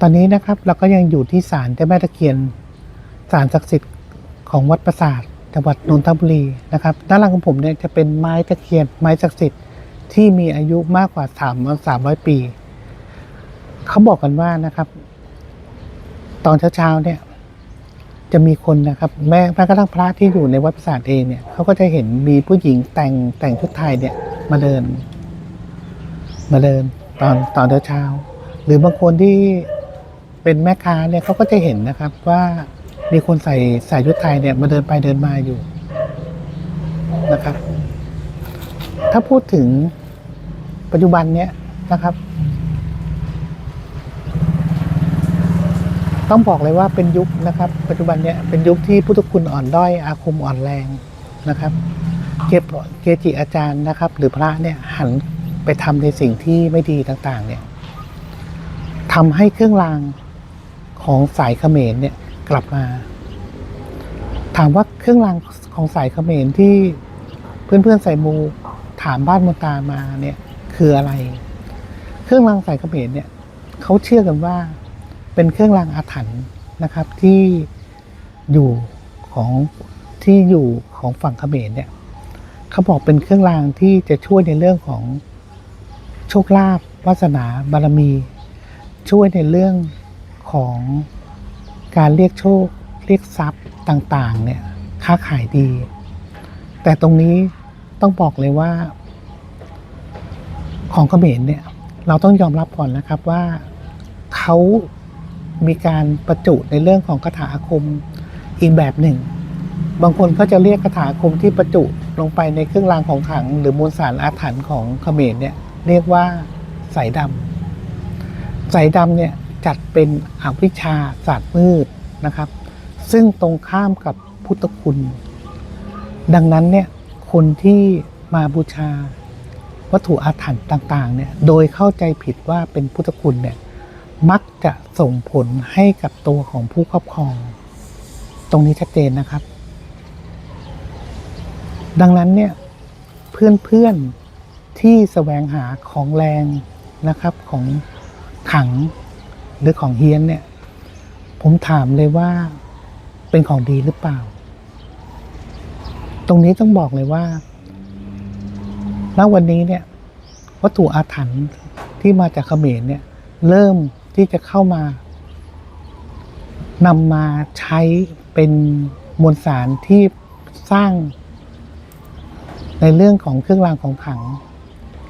ตอนนี้นะครับเราก็ยังอยู่ที่ศาลเจ้าแม่ตะเคียนศาลศักดิ์สิทธิ์ของวัดประสาทจังหวัดนนทบุรีนะครับด้านหลังของผมเนี่ยจะเป็นไม้ตะเคียนไม้ศักดิ์สิทธิ์ที่มีอายุมากกว่าสามสามร้อยปี เขาบอกกันว่านะครับ ตอนเช้าๆเนี่ยจะมีคนนะครับ แม้แม้กระทั่งพระที่อยู่ในวัดประสาทเองเนี่ยเขาก็จะเห็นมีผู้หญิงแต่งแต่งชุดไทยเนี่ยมาเดิน มาเดินตอนตอนเช้าๆหรือบางคนที่ เป็นแม่ค้าเนี่ยเขาก็จะเห็นนะครับว่ามีคนใส่ใส่ชุดไทยเนี่ยมาเดินไปเดินมาอยู่นะครับ ถ้าพูดถึงปัจจุบันเนี้ยนะครับ ต้องบอกเลยว่าเป็นยุคนะครับ ปัจจุบันเนี้ยเป็นยุคที่พุทธคุณอ่อนด้อยอาคมอ่อนแรงนะครับเกเกจิอาจารย์นะครับ หรือพระเนี่ยหันไปทำในสิ่งที่ไม่ดีต่างๆ เนี่ยทำให้เครื่องราง ของสายเขมรเนี่ยกลับมา ถามว่าเครื่องรางของสายเขมรที่เพื่อนๆใส่มูถามบ้านมนตามาเนี่ยคืออะไร เครื่องรางสายเขมรเนี่ยเขาเชื่อกันว่าเป็นเครื่องรางอาถรรพ์นะครับที่อยู่ของที่อยู่ของฝั่งเขมรเนี่ยเขาบอกเป็นเครื่องรางที่จะช่วยในเรื่องของโชคลาภวาสนาบารมี ช่วยในเรื่อง ของการเรียกโชคเรียกทรัพย์ต่างๆเนี่ยค้าขายดี แต่ตรงนี้ต้องบอกเลยว่า ของเขมรเนี่ยเราต้องยอมรับก่อนนะครับว่าเขามีการประจุในเรื่องของคาถาอาคมอีกแบบหนึ่ง บางคนก็จะเรียกคาถาอาคมที่ประจุลงไปในเครื่องรางของขลัง หรือมวลสารอาถรรพ์ของเขมรเนี่ยเรียกว่าสายดำสายดำเนี่ย จัดเป็นอวิชชาศาสตร์มืดนะครับ ซึ่งตรงข้ามกับพุทธคุณ ดังนั้นเนี่ยคนที่มาบูชาวัตถุอาถรรพ์ต่างๆเนี่ยโดยเข้าใจผิดว่าเป็นพุทธคุณเนี่ยมักจะส่งผลให้กับตัวของผู้ครอบครอง ตรงนี้ชัดเจนนะครับ ดังนั้นเนี่ยเพื่อนๆที่แสวงหาของแรงนะครับของขัง หรือของเฮี้ยนเนี่ย ผมถามเลยว่าเป็นของดีหรือเปล่า ตรงนี้ต้องบอกเลยว่าณวันนี้เนี่ย วัตถุอาถรรพ์ที่มาจากเขมรเนี่ย เริ่มที่จะเข้ามานำมาใช้เป็นมวลสารที่สร้าง ในเรื่องของเครื่องรางของขลัง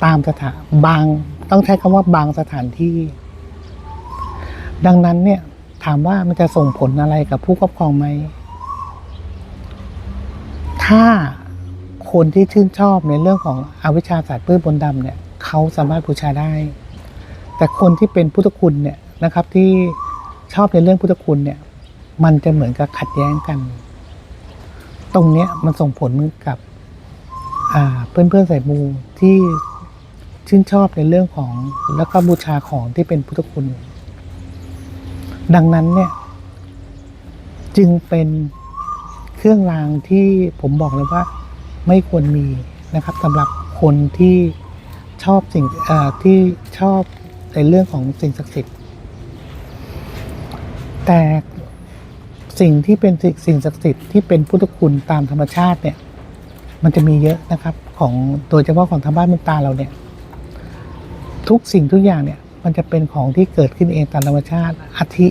ตามสถานบาง ต้องใช้คำว่าบางสถานที่ ดังนั้นเนี่ยถามว่ามันจะส่งผลอะไรกับผู้ครอบครองไหม ถ้าคนที่ชื่นชอบในเรื่องของอวิชชาศาสตร์พืชบนดำเนี่ยเขาสามารถบูชาได้ แต่คนที่เป็นพุทธคุณเนี่ยนะครับที่ชอบในเรื่องพุทธคุณเนี่ยมันจะเหมือนกับขัดแย้งกัน ตรงเนี้ยมันส่งผลกับอ่าเพื่อนๆสายมูที่ชื่นชอบในเรื่องของแล้วก็บูชาของที่เป็นพุทธคุณ ดังนั้นเนี่ย จึงเป็นเครื่องรางที่ผมบอกเลยว่าไม่ควรมีนะครับสำหรับคนที่ชอบสิ่งที่ชอบในเรื่องของสิ่งศักดิ์สิทธิ์แต่สิ่งที่เป็นสิ่งศักดิ์สิทธิ์ที่เป็นพุทธคุณตามธรรมชาติเนี่ย มันจะมีเยอะนะครับ ของโดยเฉพาะของทางบ้านมืองตาเราเนี่ย ทุกสิ่งทุกอย่างเนี่ย มันจะเป็นของที่เกิดขึ้นเองตามธรรมชาติอาทิ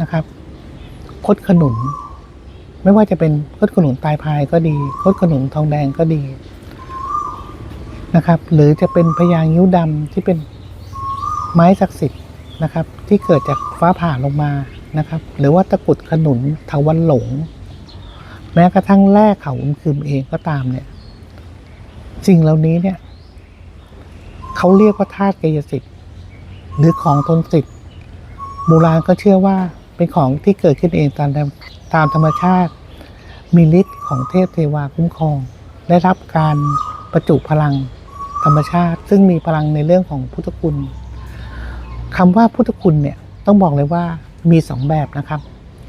นะครับคดขนุน ไม่ว่าจะเป็นคดขนุนตายพายก็ดีคดขนุนทองแดงก็ดีนะครับ หรือจะเป็นพญางยิ้วดำที่เป็นไม้ศักดิ์สิทธิ์นะครับ ที่เกิดจากฟ้าผ่าลงมานะครับ หรือว่าตะกุดขนุนเถาวันหลง แม้กระทั่งแร่เขาอุ้มคืมเองก็ตามเนี่ยสิ่งเหล่านี้เนี่ยเขาเรียกว่าธาตุกายสิทธิ์ หรือของทนสิทธิ์โบราณก็เชื่อว่าเป็นของที่เกิดขึ้นเองตามตามธรรมชาติ มีฤทธิ์ของเทพเทวาคุ้มครอง ได้รับการประจุพลังธรรมชาติ ซึ่งมีพลังในเรื่องของพุทธคุณคำว่าพุทธคุณเนี่ยต้องบอกเลยว่ามีสองแบบนะครับ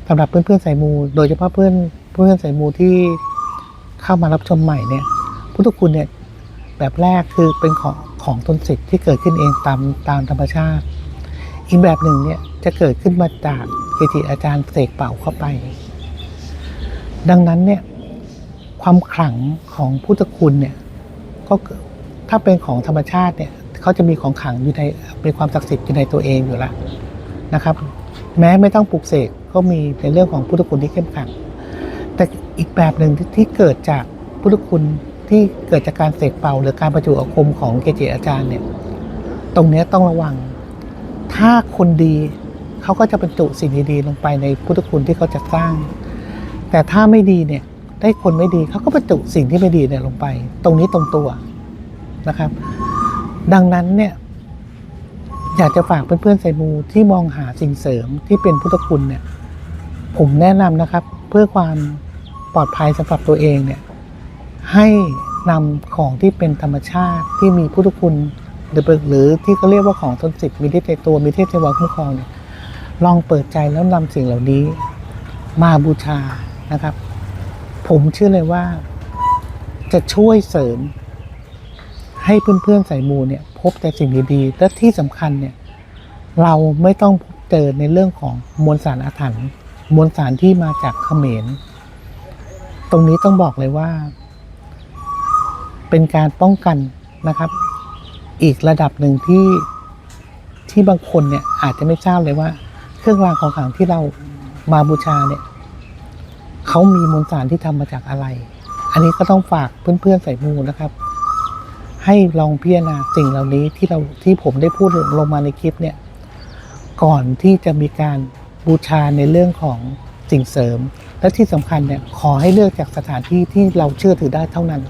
สำหรับเพื่อนๆสายมู โดยเฉพาะเพื่อนเพื่อนสายมูที่เข้ามารับชมใหม่เนี่ยพุทธคุณเนี่ยแบบแรกคือเป็นของ ของตนสิทธิ์ที่เกิดขึ้นเองตามตามธรรมชาติ อีกแบบหนึ่งเนี่ยจะเกิดขึ้นมาจากเกจิอาจารย์เสกเป่าเข้าไป ดังนั้นเนี่ยความขลังของพุทธคุณเนี่ยก็ถ้าเป็นของธรรมชาติเนี่ยเขาจะมีของขลังอยู่ในมีความศักดิ์สิทธิ์อยู่ในตัวเองอยู่แล้วนะครับ แม้ไม่ต้องปลุกเสกก็มีในเรื่องของพุทธคุณที่เข้มแข็งแต่อีกแบบหนึ่งที่เกิดจากพุทธคุณ ที่เกิดจากการเสกเป่าหรือการประจุอาคมของเกจิอาจารย์เนี่ย ตรงนี้ต้องระวัง ถ้าคนดีเขาก็จะบรรจุสิ่งดีๆลงไปในพุทธคุณที่เขาจะสร้าง แต่ถ้าไม่ดีเนี่ย ได้คนไม่ดีเขาก็บรรจุสิ่งที่ไม่ดีเนี่ยลงไป ตรงนี้ตรงตัวนะครับ ดังนั้นเนี่ย อยากจะฝากเพื่อนๆใส่มูที่มองหาสิ่งเสริมที่เป็นพุทธคุณเนี่ย ผมแนะนำนะครับ เพื่อความปลอดภัยสำหรับตัวเองเนี่ย ให้นำของที่เป็นธรรมชาติที่มีพุทธคุณหรือหรือที่เขาเรียกว่าของทนสิทธิ์มีเทพในตัวมีเทพเทวาคุ้มครองเนี่ยลองเปิดใจแล้วนำสิ่งเหล่านี้ มาบูชานะครับ ผมเชื่อเลยว่า จะช่วยเสริม ให้เพื่อนๆใส่มูเนี่ย พบแต่สิ่งดีๆและที่สำคัญเนี่ย เราไม่ต้องพบเจอในเรื่องของมวลสารอาถรรพ์มวลสารที่มาจากเขมร ตรงนี้ต้องบอกเลยว่า เป็นการป้องกันนะครับ อีกระดับหนึ่งที่ที่บางคนเนี่ยอาจจะไม่ทราบเลยว่า เครื่องรางของขลังที่เรามาบูชาเนี่ยเขามีมวลสารที่ทำมาจากอะไร อันนี้ก็ต้องฝากเพื่อนๆใส่มูนะครับ ให้ลองพิจารณาสิ่งเหล่านี้ที่เราที่ผมได้พูดลงมาในคลิปเนี่ยก่อนที่จะมีการบูชาในเรื่องของสิ่งเสริม และที่สำคัญเนี่ยขอให้เลือกจากสถานที่ที่เราเชื่อถือได้เท่านั้น